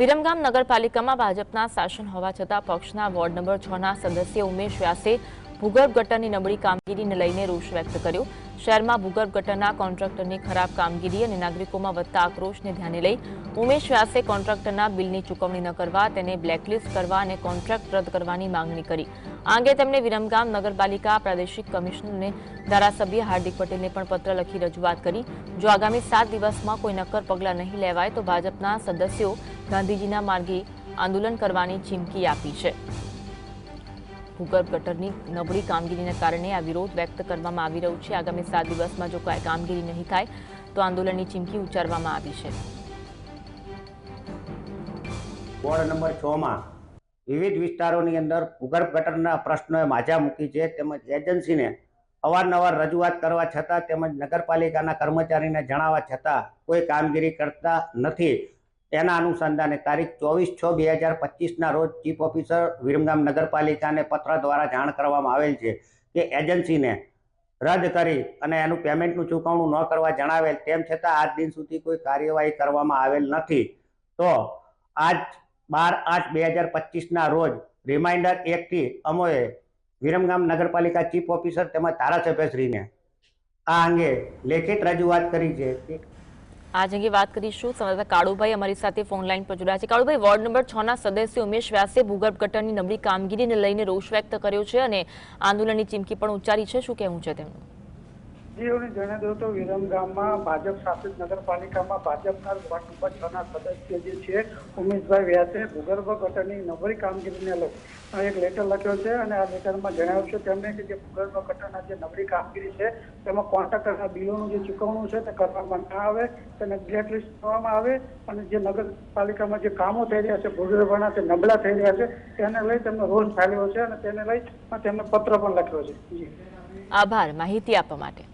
વિરમગામ નગરપાલિકામાં ભાજપના શાસન હોવા છતાં પક્ષના વોર્ડ નંબર છ ના સદસ્ય ઉમેશ વ્યાસે ભૂગર્ભ ગટરની નબળી કામગીરીને લઈને રોષ વ્યક્ત કર્યો. શહેરમાં ભૂગર્ભ ગટરના કોન્ટ્રાક્ટરની ખરાબ કામગીરી અને નાગરિકોમાં વધતા આક્રોશને ધ્યાને લઈ ઉમેશ વ્યાસે કોન્ટ્રાક્ટરના બિલની ચૂકવણી ન કરવા, તેને બ્લેકલિસ્ટ કરવા અને કોન્ટ્રાક્ટ રદ કરવાની માંગણી કરી. આ અંગે તેમણે વિરમગામ નગરપાલિકા પ્રાદેશિક કમિશનરને ધારાસભ્ય હાર્દિક પટેલને પણ પત્ર લખી રજૂઆત કરી. જો આગામી સાત દિવસમાં કોઈ નક્કર પગલાં નહીં લેવાય તો ભાજપના સદસ્યો ગાંધીજીના માર્ગે આંદોલન કરવાની ચીમકી આપી છે. ભૂગર્ભ ગટરની નબળી કામગીરીને કારણે આ વિરોધ વ્યક્ત કરવામાં આવી રહ્યો છે. આગામી સાત દિવસમાં જો કોઈ કામગીરી નહીં થાય, તો આંદોલનની ચીમકી ઉચ્ચારવામાં આવી છે. વોર્ડ નંબર છ માં વિવિધ વિસ્તારોની અંદર ભૂગર્ભ ગટરના પ્રશ્નોએ માજા મૂકી છે. તેમજ એજન્સીને અવારનવાર રજૂઆત કરવા છતાં તેમજ નગરપાલિકાના કર્મચારીને જણાવવા છતાં કોઈ કામગીરી કરતા નથી. એના અનુસંધાને તારીખ ચોવીસ છ બે હજાર પચીસના રોજ ચીફ ઓફિસર વિરમગામ નગરપાલિકાને પત્ર દ્વારા જાણ કરવામાં આવેલ છે કે એજન્સીને રદ કરી અને એનું પેમેન્ટનું ચૂકવણું ન કરવા જણાવેલ તેમ છતાં આજ દિન સુધી કોઈ કાર્યવાહી કરવામાં આવેલ નથી. તો આજ બાર આઠ બે હજાર પચીસના રોજ રિમાઇન્ડર એકથી અમોએ વિરમગામ નગરપાલિકા ચીફ ઓફિસર તેમજ ધારાસભ્યશ્રીને આ અંગે લેખિત રજૂઆત કરી છે આજ અંગે વાત કરીશું. સંવાદદાતા કાળુભાઈ અમારી સાથે ફોન લાઈન પર જોડાયા છે. કાળુભાઈ, વોર્ડ નંબર છ ના સદસ્ય ઉમેશ વ્યાસે ભૂગર્ભ ગટરની નબળી કામગીરીને લઈને રોષ વ્યક્ત કર્યો છે અને આંદોલનની ચીમકી પણ ઉચ્ચારી છે. શું કહેવું છે તેમનું? જીઓને જણાવી દઉં તો વિરમગામમાં ભાજપ શાસિત નગરપાલિકામાં ભાજપના વોર્ડ નંબર છ ના સદસ્ય જે છે, ઉમેશભાઈ વ્યાસે ભૂગર્ભ ગટરની નબળી કામગીરીને લઈ એક લેટર લખ્યો છે અને આ લેટરમાં જણાવ્યું છે તેમણે કે જે ભૂગર્ભ ગટરના જે નબળી કામગીરી છે, તેમાં કોન્ટ્રાક્ટરના બિલોનું જે ચૂકવણું છે, તે કરવામાં ના આવે, તેને બ્લેકલિસ્ટ કરવામાં આવે અને જે નગરપાલિકામાં જે કામો થઈ રહ્યા છે, ભૂગર્ભના તે નબળા થઈ રહ્યા છે, તેને લઈ તેમનો રોષ ફાલ્યો છે અને તેને લઈ તેમને પત્ર પણ લખ્યો છે. આભાર. માહિતી આપવા માટે.